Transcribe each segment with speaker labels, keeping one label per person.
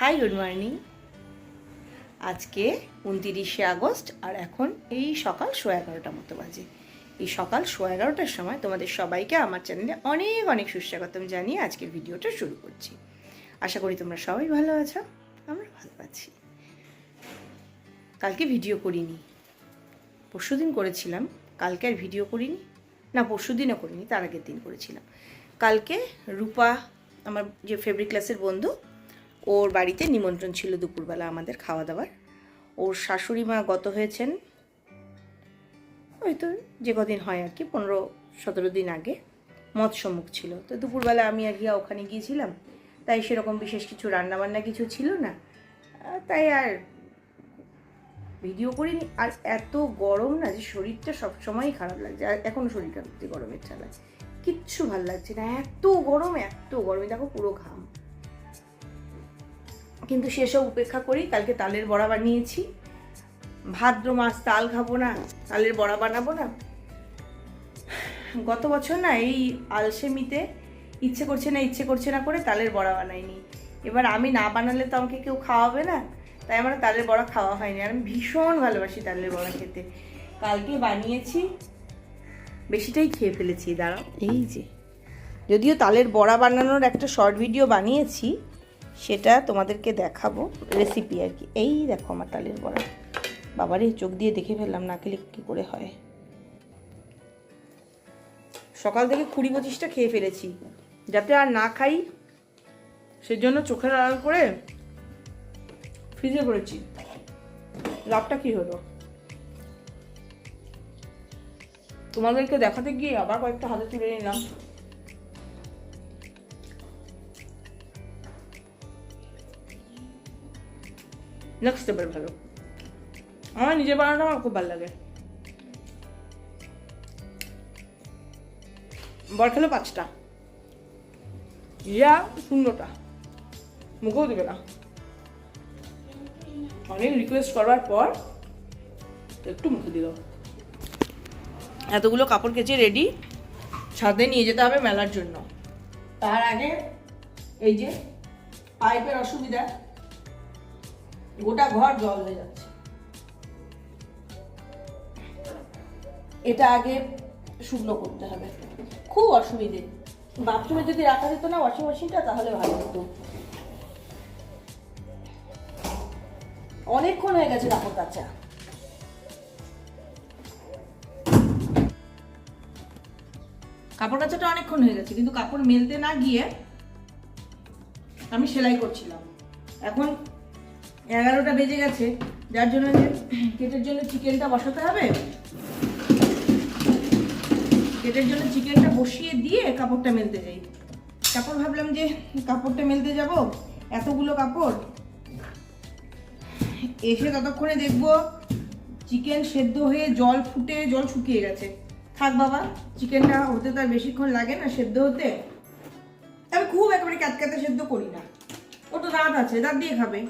Speaker 1: Hi good morning আজকে উনতিরিশে August, আর এখন এই সকাল শো এগারোটার মতো বাজে। এই সকাল শো এগারোটার সময় তোমাদের সবাইকে আমার চ্যানেলে অনেক অনেক সুস্বাগতম জানিয়ে আজকের ভিডিওটা শুরু করছি। আশা করি তোমরা সবাই ভালো আছো, আমরা ভালো আছি। কালকে ভিডিও করিনি। পরশুদিন করেছিলাম, কালকে আর ভিডিও করিনি। না, পরশুদিনও করিনি, তার আগের দিন করেছিলাম। কালকে রূপা, আমার যে ফেব্রিক ক্লাসের বন্ধু ওর বাড়িতে নিমন্ত্রণ ছিল দুপুরবেলা আমাদের খাওয়া দাওয়ার। ওর শাশুড়ি মা গত হয়েছেন ওই তো যে কদিন হয় আর কি, পনেরো সতেরো দিন আগে মৎ সম্মুখ ছিল। তো দুপুরবেলা আমি আর গিয়া ওখানে গিয়েছিলাম, তাই সেরকম বিশেষ কিছু রান্নাবান্না কিছু ছিল না। তাই আর ভিডিও করিনি। আর এত গরম না যে শরীরটা সবসময়ই খারাপ লাগছে। আর এখনও শরীরটা সত্যি গরমের চালা কিচ্ছু ভালো লাগছে না। এত গরম, এত গরমে দেখো পুরো ঘাম। কিন্তু সেসব উপেক্ষা করি কালকে তালের বড়া বানিয়েছি। ভাদ্র মাস তাল খাব না তালের বড়া বানাবো না। গত বছর না এই আলসেমিতে ইচ্ছে করছে না ইচ্ছে করছে না করে তালের বড়া বানাইনি। এবার আমি না বানালে তো আমাকে কেউ খাওয়াবে না তাই আমার তালের বড়া খাওয়া হয়নি। আর আমি ভীষণ ভালোবাসি তালের বড়া খেতে। কালকে বানিয়েছি বেশিটাই খেয়ে ফেলেছি দাঁড়াও। এই যে। যদিও তালের বড়া বানানোর একটা শর্ট ভিডিও বানিয়েছি সেটা তোমাদেরকে দেখাবো রেসিপি আর কি। এই দেখো আমার তালের বড়া। বাবারে, চোখ দিয়ে দেখে ফেললাম, না খেলে কী করে হয়? সকাল থেকে কুড়ি পঁচিশটা খেয়ে ফেলেছি। যাতে আর না খাই, সেজন্য চোখের আড়াল করে ফ্রিজে করেছি লাভটা কি হলো? তোমাদেরকে দেখাতে গিয়ে আবার কয়েকটা হাতে তুলে নিলাম। নেক্সট লেভেল ভালো। আমার নিজের বানানো আমার খুব ভালো লাগে। বর খেলো পাঁচটা। ইয়া, শূন্যটা। মুখেও দেবে না। অনেক রিকোয়েস্ট করবার পর একটু মুখে দিল। এতগুলো কাপড় কেচে রেডি ছাদে নিয়ে যেতে হবে মেলার জন্য। তার আগে এই যে পাইপের অসুবিধা গোটা ঘর জল হয়ে যাচ্ছে। এটা আগে শুকনো করতে হবে। খুব অসুবিধে। বাথরুমে যদি রাখা যেত না ওয়াশিং মেশিনটা তাহলে ভালো হতো। অনেকক্ষণ হয়ে গেছে কাপড় কাচা। কাপড় কাচাটা অনেকক্ষণ হয়ে গেছে, কিন্তু কাপড় মেলতে না গিয়ে আমি সেলাই করছিলাম। এখন এগারোটা বেজে গেছে, যার জন্য কেটের জন্য চিকেনটা বসাতে হবে। কেটের জন্য চিকেনটা বসিয়ে দিয়ে কাপড়টা মেলতে যাই। তারপর ভাবলাম যে কাপড়টা মেলতে যাব, এতগুলো কাপড়। এসে ততক্ষণে দেখব চিকেন সেদ্ধ হয়ে জল ফুটে, জল শুকিয়ে গেছে। থাক বাবা, চিকেনটা হতে তো আর বেশিক্ষণ লাগে না সেদ্ধ হতে। আমি খুব একেবারে ক্যাতক্যাতে সেদ্ধ করি না। ও তো দাঁত আছে, দাঁত দিয়ে খাবে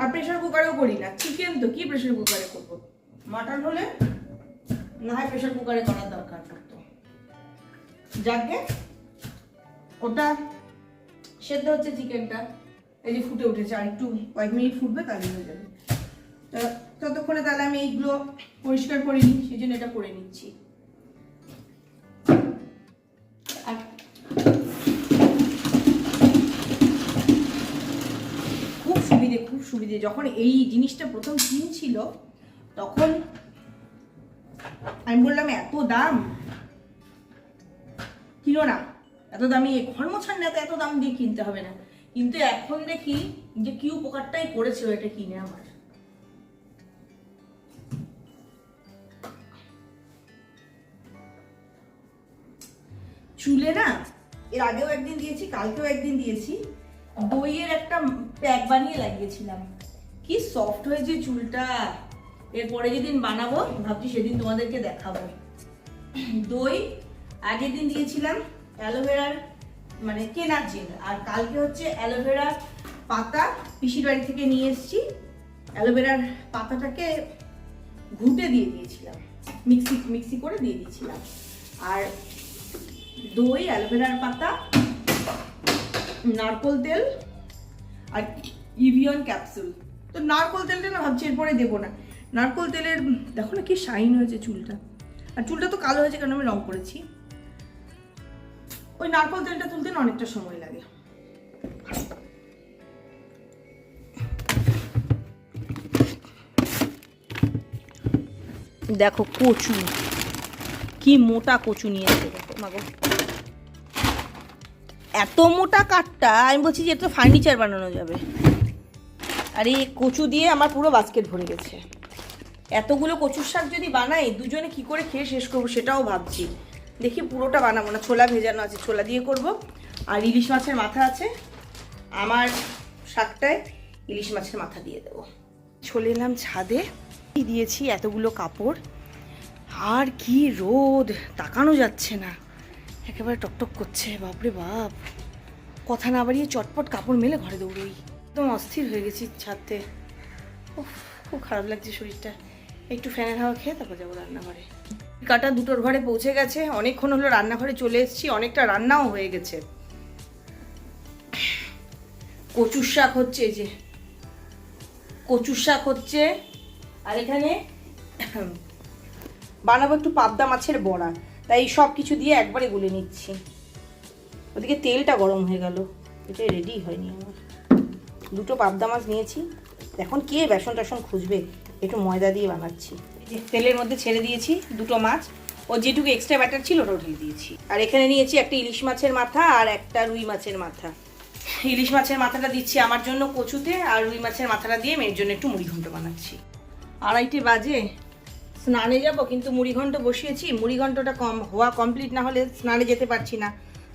Speaker 1: আর প্রেশার কুকারেও করি না। চিকেন তো কি প্রেশার কুকারে করব? মাটন হলে না হয় প্রেশার কুকারে করার দরকার পড়তো। যাকে ওটা সেদ্ধ হচ্ছে চিকেনটা এই যে ফুটে উঠেছে, আর একটু কয়েক মিনিট ফুটবে, তাহলে হয়ে যাবে। ততক্ষণে তাহলে আমি এইগুলো পরিষ্কার করে নিই, সেই জন্য এটা করে নিচ্ছি। খুব সুবিধে যখন এই জিনিসটা প্রথম কিনছিল তখন আমি বললাম, এত দাম? কিনো না। এত দামি ঘর মোছার না, তো এত দাম দিয়ে কিনতে হবে না। কিন্তু এখন দেখি যে কি উপকারটাই করেছে এটা কিনে আমার। চুলে না, এর আগেও একদিন দিয়েছি, কালকেও একদিন দিয়েছি দইয়ের একটা প্যাক বানিয়ে লাগিয়েছিলাম। কি সফট হয়েছে চুলটা? এরপরে যেদিন বানাবো, ভাবছি সেদিন তোমাদেরকে দেখাবো। দই, আগের দিন দিয়েছিলাম অ্যালোভেরার মানে কেনার জেল। আর কালকে হচ্ছে অ্যালোভেরার পাতা, পিসির বাড়ি থেকে নিয়ে এসেছি। অ্যালোভেরার পাতাটাকে ঘুটে দিয়ে দিয়েছিলাম। মিক্সি মিক্সি করে দিয়ে দিয়েছিলাম। আর দই, অ্যালোভেরার পাতা, নারকোল তেল আর ইভিয়ন ক্যাপসুল। তো নারকোল তেলটা না ভাবছি, এরপরে দেবো না। নারকোল তেলের, দেখো না কি শাইন হয়েছে চুলটা। আর চুলটা তো কালো হয়েছে কারণ আমি রং করেছি। ওই নারকোল তেলটা তুলতে না অনেকটা সময় লাগে। দেখো কচু। কি মোটা কচু নিয়েছে দেখো মাগো এত মোটা কাঠটা, আমি বলছি যে এটা ফার্নিচার বানানো যাবে। আর, এই কচু দিয়ে আমার পুরো বাস্কেট ভরে গেছে। এতগুলো কচুর শাক যদি বানাই, দুজনে কি করে খেয়ে শেষ করব সেটাও ভাবছি। দেখি পুরোটা বানাবো না, ছোলা ভেজানো আছে, ছোলা দিয়ে করব। আর ইলিশ মাছের মাথা আছে, আমার শাকটায় ইলিশ মাছের মাথা দিয়ে দেবো। চলে এলাম ছাদে দিয়েছি, এতগুলো কাপড়। আর কি রোদ, তাকানো যাচ্ছে না। একেবারে টকটক করছে, বাপরে বাপ। কথা না বাড়িয়ে চটপট কাপড় মেলে ঘরে দৌড়ই। একদম অস্থির হয়ে গেছি ছাদতে। উফ, খুব খারাপ লাগছে শরীরটা। একটু ফ্যানের হাওয়া খেয়ে তারপর যাব রান্নাঘরে। কাটা দুটোর ঘরে পৌঁছে গেছে অনেকক্ষণ হলো রান্নাঘরে চলে এসেছি অনেকটা রান্নাও হয়ে গেছে। কচুর শাক হচ্ছে এই যে। কচুর শাক হচ্ছে আর এখানে বানাবো একটু পাবদা মাছের বড়া। তাই সব কিছু দিয়ে একবারে গুলে নিচ্ছি। ওদিকে তেলটা গরম হয়ে গেল এটা রেডি হয়নি আমার। দুটো পাবদা মাছ নিয়েছি। এখন কে বেসন টেসন খুঁজবে? একটু ময়দা দিয়ে বানাচ্ছি। তেলের মধ্যে ছেড়ে দিয়েছি দুটো মাছ। ও যেটুকু এক্সট্রা ব্যাটার ছিল ওটা ঢেলে দিয়েছি। আর এখানে নিয়েছি একটা ইলিশ মাছের মাথা আর একটা রুই মাছের মাথা। ইলিশ মাছের মাথাটা দিচ্ছি আমার জন্য কচুতে আর রুই মাছের মাথাটা দিয়ে মেয়ের জন্য একটু মুড়ি ঘন্ট বানাচ্ছি। আড়াইটে বাজে। স্নানে যাব, কিন্তু মুড়ি ঘন্ট বসিয়েছি। মুড়ি ঘন্টটা কম, হওয়া কমপ্লিট না হলে স্নানে যেতে পারছি না।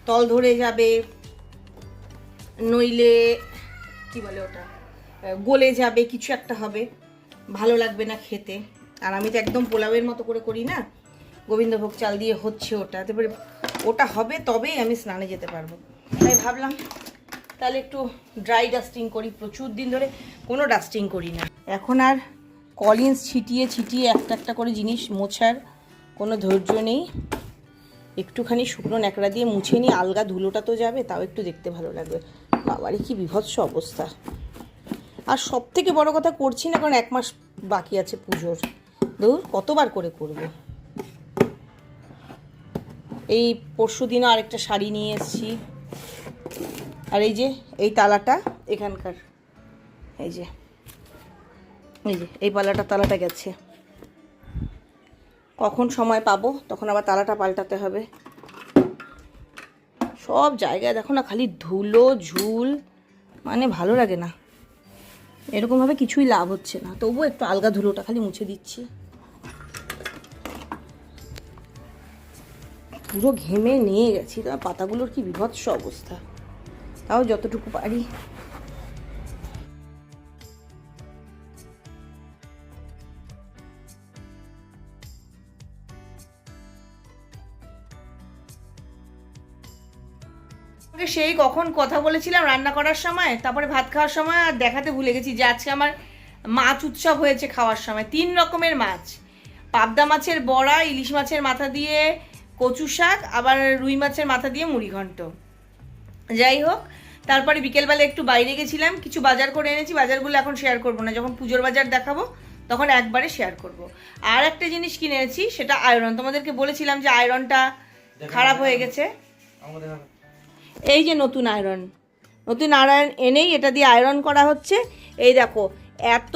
Speaker 1: তল ধরে যাবে, নইলে কি বলে ওটা? গলে যাবে, কিছু একটা হবে। ভালো লাগবে না খেতে। আর আমি তো একদম পোলাওয়ের মতো করে করি না। গোবিন্দভোগ চাল দিয়ে হচ্ছে ওটা। তারপরে ওটা হবে, তবেই আমি স্নানে যেতে পারব। তাই ভাবলাম, তাহলে একটু ড্রাই ডাস্টিং করি। প্রচুর দিন ধরে কোনো ডাস্টিং করি না। এখন আর কলিন্স ছিটিয়ে ছিটিয়ে একটা একটা করে জিনিস মোছার কোনো ধৈর্য নেই। একটুখানি শুকনো ন্যাকড়া দিয়ে মুছে নিই আলগা ধুলোটা তো যাবে, তাও একটু দেখতে ভালো লাগবে। বাবারই কি বিভৎস অবস্থা। আর সব থেকে বড় কথা করছি না, কারণ এক মাস বাকি আছে পুজোর। দূর কতবার করে করব? এই পরশু দিনও আরেকটা শাড়ি নিয়ে এসেছি। আর এই যে, এই তালাটা এখানকার। এই যে এই যে, এই পালাটা, তালাটা গেছে। কখন সময় পাবো? তখন আবার তালাটা পাল্টাতে হবে। সব জায়গায় দেখো না, খালি ধুলো, ঝুল মানে ভালো লাগে না। এরকমভাবে কিছুই লাভ হচ্ছে না। তবুও একটু আলগা ধুলোটা খালি মুছে দিচ্ছি। পুরো ঘেমে নিয়ে গেছি। তো পাতাগুলোর কি বিভৎস অবস্থা। তাও যতটুকু পারি। সেই কখন কথা বলেছিলাম রান্না করার সময় তারপরে ভাত খাওয়ার সময় আর দেখাতে ভুলে গেছি যে আজকে আমার মাছ উৎসব হয়েছে খাওয়ার সময়। তিন রকমের মাছ। পাবদা মাছের বড়া ইলিশ মাছের মাথা দিয়ে কচু শাক আবার রুই মাছের মাথা দিয়ে মুড়ি ঘন্ট। যাই হোক তারপরে বিকেলবেলা একটু বাইরে গেছিলাম কিছু বাজার করে এনেছি বাজারগুলো এখন শেয়ার করব না। যখন পুজোর বাজার দেখাবো তখন একবারে শেয়ার করব। আর একটা জিনিস কিনে এনেছি সেটা আয়রন তোমাদেরকে বলেছিলাম যে আয়রনটা খারাপ হয়ে গেছে। এই যে নতুন আয়রন নতুন আয়রন এনেই এটা দিয়ে আয়রন করা হচ্ছে। এই দেখো, এত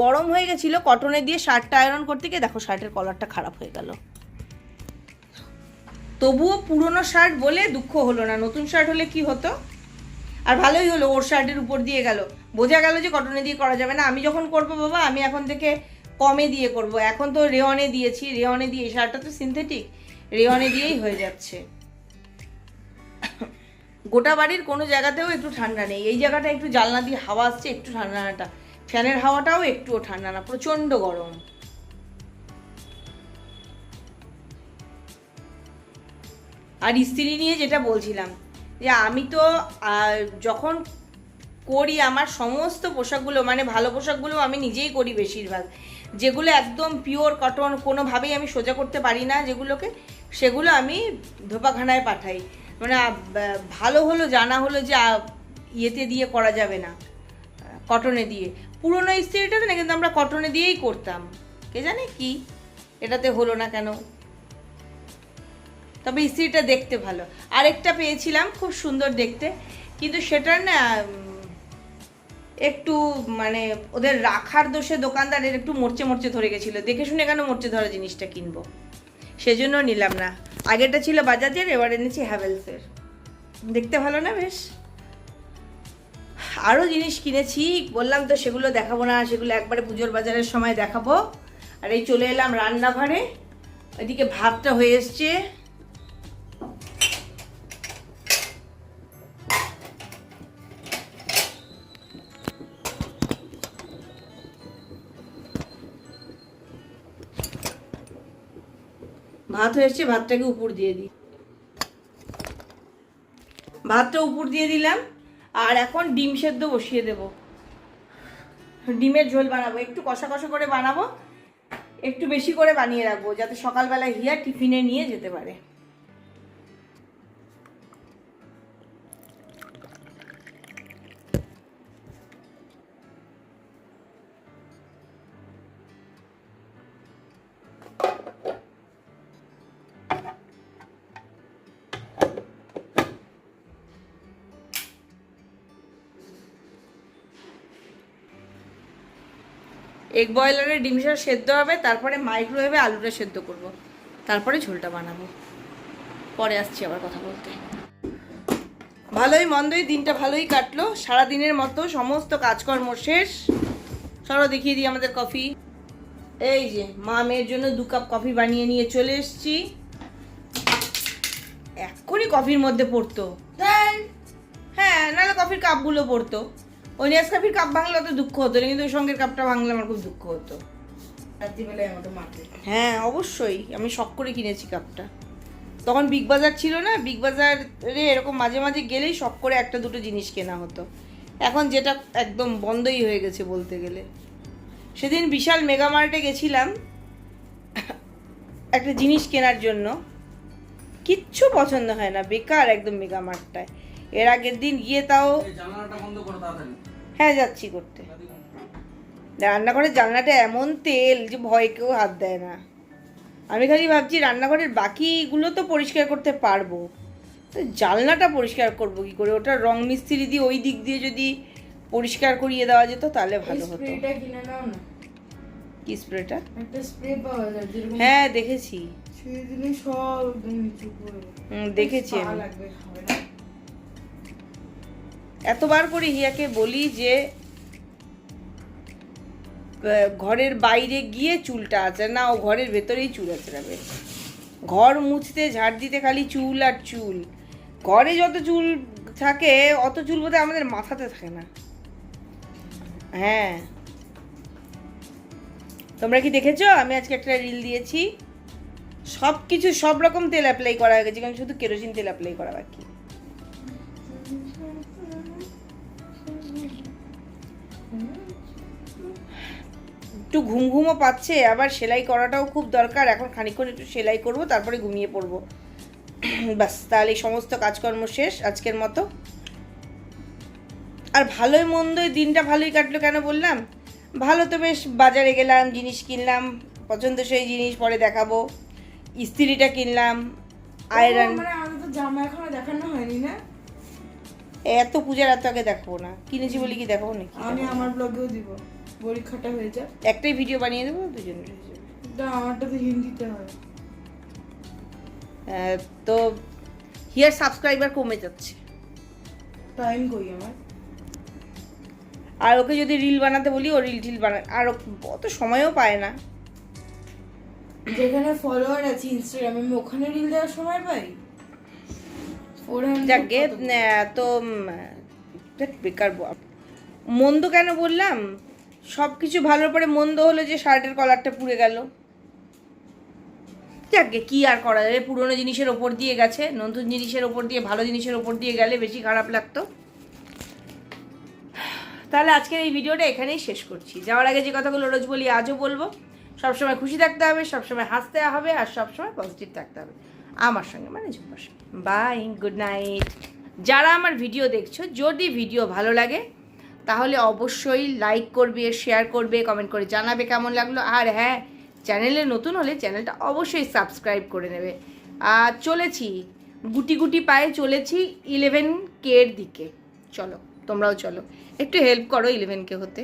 Speaker 1: গরম হয়ে গেছিল কটনে দিয়ে শার্টটা আয়রন করতে গিয়ে দেখো শার্টের কলারটা খারাপ হয়ে গেল। তবুও পুরনো শার্ট বলে দুঃখ হলো না। নতুন শার্ট হলে কি হতো? আর ভালোই হলো, ওর শার্টের উপর দিয়ে গেল। বোঝা গেল যে কটনে দিয়ে করা যাবে না। আমি যখন করব বাবা, আমি এখন থেকে কমে দিয়ে করব। এখন তো রেওয়ানে দিয়েছি রেওয়ানে দিয়ে শার্টটা তো সিনথেটিক রেওয়ানে দিয়েই হয়ে যাচ্ছে। গোটা বাড়ির কোনো জায়গাতেও একটু ঠান্ডা নেই। এই জায়গাটা একটু জানলা দিয়ে হাওয়া আসছে, একটু ঠান্ডাটা ফ্যানের হাওয়াটাও একটুও ঠান্ডা না, প্রচণ্ড গরম। আর স্ত্রী নিয়ে যেটা বলছিলাম, যে আমি তো যখন করি আমার সমস্ত পোশাকগুলো মানে ভালো পোশাকগুলো আমি নিজেই করি বেশিরভাগ, যেগুলো একদম পিওর কটন, কোনোভাবেই আমি সোজা করতে পারি না, যেগুলোকে সেগুলো আমি ধোপাখানায় পাঠাই। মানে ভালো হলো জানা হলো যে ইয়েতে দিয়ে করা যাবে না, কটনে দিয়ে। পুরোনো ইস্ত্রিটাতে না, কিন্তু আমরা কটনে দিয়েই করতাম। কে জানে কি? এটাতে হলো না কেন? তবে ইস্ত্রিটা দেখতে ভালো। আরেকটা পেয়েছিলাম, খুব সুন্দর দেখতে। কিন্তু সেটার না একটু মানে ওদের রাখার দোষে দোকানদারের একটু মরচে মরচে ধরে গেছিল। দেখে শুনে কেন মরচে ধরা জিনিসটা কিনবো? সেজন্য নিলাম না। আগেরটা ছিল বাজাজের, এবার এনেছি হ্যাভেলসের। দেখতে ভালো না বেশ? আরও জিনিস কিনেছি, বললাম তো সেগুলো দেখাবো না, সেগুলো একবারে পুজোর বাজারের সময় দেখাবো। আর এই চলে এলাম রান্নাঘরে। ওইদিকে ভাতটা হয়ে এসছে। ভাত হয়েছে ভাতটাকে উপর দিয়ে দিই। ভাতটা উপর দিয়ে দিলাম, আর এখন ডিম সেদ্ধ বসিয়ে দেব। ডিমের ঝোল বানাবো, একটু কষা কষা করে বানাবো, একটু বেশি করে বানিয়ে রাখব, যাতে সকালবেলা হিয়া টিফিনে নিয়ে যেতে পারে। এগ বয়লারে ডিমটা সেদ্ধ হবে, তারপরে মাইক্রোওয়েভে আলুটা সেদ্ধ করব। তারপরে ঝোলটা বানাবো। পরে আসছি আবার কথা বলতে। ভালোই মন্দই, দিনটা ভালোই কাটলো। সারা দিনের মতো সমস্ত কাজকর্ম শেষ। চলো দেখিয়ে দিই আমাদের কফি। এই যে, মা মেয়ের জন্য দু কাপ কফি বানিয়ে নিয়ে চলে এসেছি। এক্ষুনি কফির মধ্যে পড়তো। হ্যাঁ নাহলে কফির কাপগুলো পড়তো। ওই নেসকাফির কাপ ভাঙলে অত দুঃখ হতো না কিন্তু ওই সঙ্গের কাপটা ভাঙলে আমার খুব দুঃখ হতো। হ্যাঁ অবশ্যই আমি শখ করে কিনেছি কাপটা। তখন বিগ বাজার ছিল না বিগ বাজারে এরকম মাঝে মাঝে গেলেই শখ করে একটা দুটো জিনিস কেনা হতো। এখন যেটা একদম বন্ধই হয়ে গেছে বলতে গেলে। সেদিন বিশাল মেগা মার্টে গেছিলাম একটা জিনিস কেনার জন্য। কিচ্ছু পছন্দ হয় না বেকার একদম মেগা মার্টটায়। এর আগের দিন গিয়ে তাও হ্যাঁ যাচ্ছি করতে। রান্নাঘরের জানলাটা এমন তেল যে ভয় কেউ হাত দেয় না। আমি খালি ভাবছি রান্নাঘরের বাকিগুলো তো পরিষ্কার করতে পারব। তো জানলাটা পরিষ্কার করব কি করে? ওটা রং মিস্ত্রি দিয়ে ওই দিক দিয়ে যদি পরিষ্কার করিয়ে দেওয়া যেত তাহলে ভালো হতো। কি স্প্রেটা? হ্যাঁ দেখেছি। দেখেছি আমি। এতবার করে হিয়াকে বলি যে ঘরের বাইরে গিয়ে চুলটা আঁচড়ে না, ও ঘরের ভেতরেই চুল আঁচড়াবে ঘর মুছতে ঝাড় দিতে খালি চুল আর চুল। ঘরে যত চুল থাকে, অত চুল বোধহয় আমাদের মাথাতে থাকে না। হ্যাঁ। তোমরা কি দেখেছ? আমি আজকে একটা রিল দিয়েছি। সব কিছু সব রকম তেল অ্যাপ্লাই করা হয়ে গেছে, কারণ শুধু কেরোসিন তেল অ্যাপ্লাই করা বাকি। একটু ঘুম ঘুমও পাচ্ছে আবার সেলাই করাটাও খুব দরকার। এখন খানিকক্ষণ একটু সেলাই করব তারপরে ঘুমিয়ে পড়ব। ব্যাস তাহলে সমস্ত কাজকর্ম শেষ আজকের মতো। আর ভালোই মন্দই দিনটা ভালোই কাটলো কেন বললাম? ভালো তো বেশ বাজারে গেলাম জিনিস কিনলাম পছন্দ সেই জিনিস পরে দেখাবো। ইস্ত্রিটা কিনলাম আয়রন
Speaker 2: মানে জামা এখনও দেখানো হয়নি না?
Speaker 1: এত পূজার এত আগে দেখাবো না। কিনেছি বলে কি দেখাবো নাকি?
Speaker 2: আমি আমার ব্লগেও দিব। পরীক্ষাটা হয়ে যাক।
Speaker 1: একটাই ভিডিও বানিয়ে দেবো দুজনের হয়ে যাবে।
Speaker 2: আমারটা তো হিন্দিতে হয়।
Speaker 1: আহ, তো হিয়ার সাবস্ক্রাইবার কমে যাচ্ছে।
Speaker 2: টাইম কই আমার?
Speaker 1: আর ওকে যদি রিল বানাতে বলি ও রিল টিল বানা আর ও অত সময়ও পায় না।
Speaker 2: যেখানে ফলোয়ার আছে ইনস্টাগ্রামে আমি ওখানে রিল দেওয়ার সময় পাই?
Speaker 1: যাকে তো বেকার মন্দ কেন বললাম? সব কিছু ভালোর পরে মন্দ হলো যে শার্টের কলারটা পুড়ে গেল। যাকে কি আর করা যাবে? পুরনো জিনিসের ওপর দিয়ে গেছে, নতুন জিনিসের ওপর দিয়ে, ভালো জিনিসের ওপর দিয়ে গেলে বেশি খারাপ লাগতো। তাহলে আজকের এই ভিডিওটা এখানেই শেষ করছি। যাওয়ার আগে যে কথাগুলো রোজ বলি, আজও বলব, সবসময় খুশি থাকতে হবে, সবসময় হাসতে হবে, আর সবসময় পজিটিভ থাকতে হবে। আমার সঙ্গে মানে ঝুম্পার সঙ্গে। বাই গুড নাইট যারা আমার ভিডিও দেখছ, যদি ভিডিও ভালো লাগে তাহলে অবশ্যই লাইক করবে শেয়ার করবে কমেন্ট করে জানাবে কেমন লাগল। আর হ্যাঁ চ্যানেলে নতুন হলে চ্যানেলটা অবশ্যই সাবস্ক্রাইব করে নেবে। আর চলেছি, গুটি গুটি পায়ে চলেছি ইলেভেন কে এর দিকে। চলো, তোমরাও চলো। একটু হেল্প করো ইলেভেন কে হতে।